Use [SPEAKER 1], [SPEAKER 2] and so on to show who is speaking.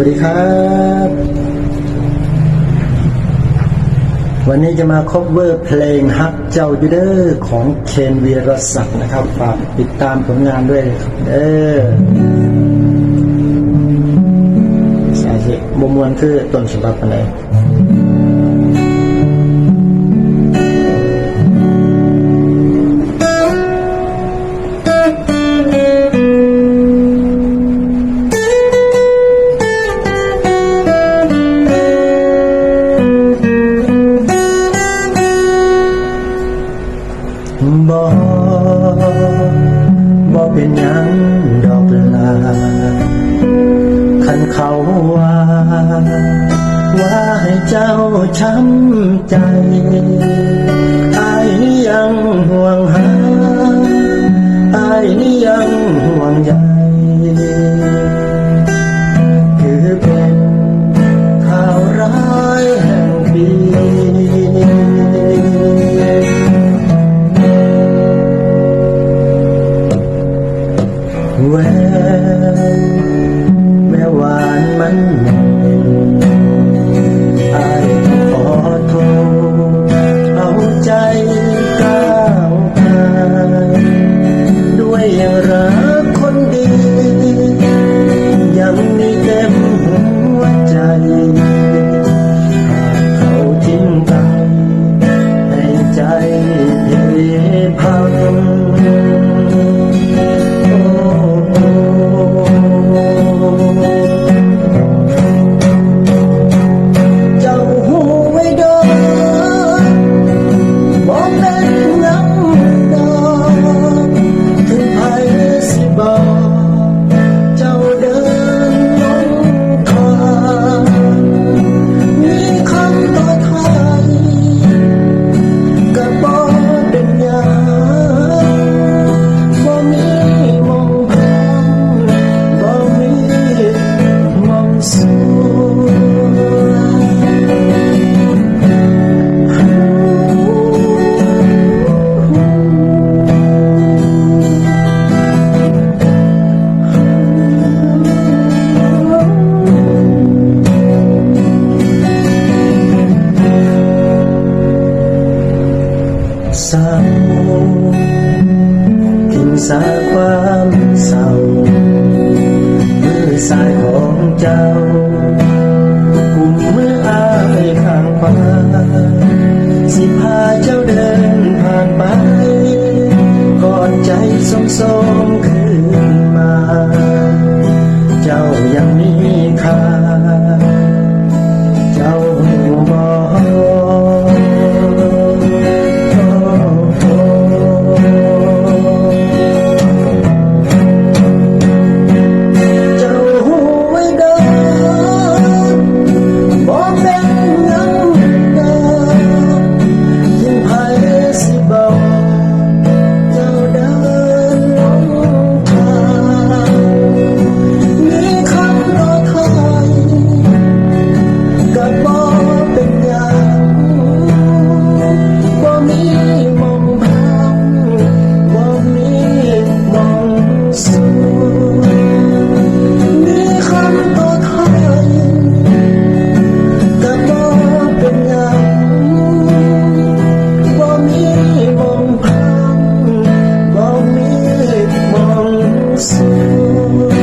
[SPEAKER 1] วัสดีครับ วันนี้จะมาคบเวอร์เพลงฮักเจ้ายูเดอร์ของเคนวีรศักดิ์นะครับฝากติดตามผลงานด้วยครับเด้อสาธิบมวนคือต้นฉบับอะไร บ่บ่เป็นหยังดอกลาคันเขาว่า ว่าให้เจ้าช้ำใจอายนี่ยังห่วงหาอายนี่ยัง แววแม่หวานมันเหม็นอายต้องขอโทษเอาใจก้าวกายด้วยรักคนดี ยังมีเต็มหัวใจหากเขาทิ้งไปให้ใจ เศร้าทิ้งสาความเศร้ามือสายของเจ้ากุมมืออาไปข้างฟ้าสิพาเจ้าเดินผ่านไปกอดใจสมๆมคืนมา เจ้ายังมีค่า you.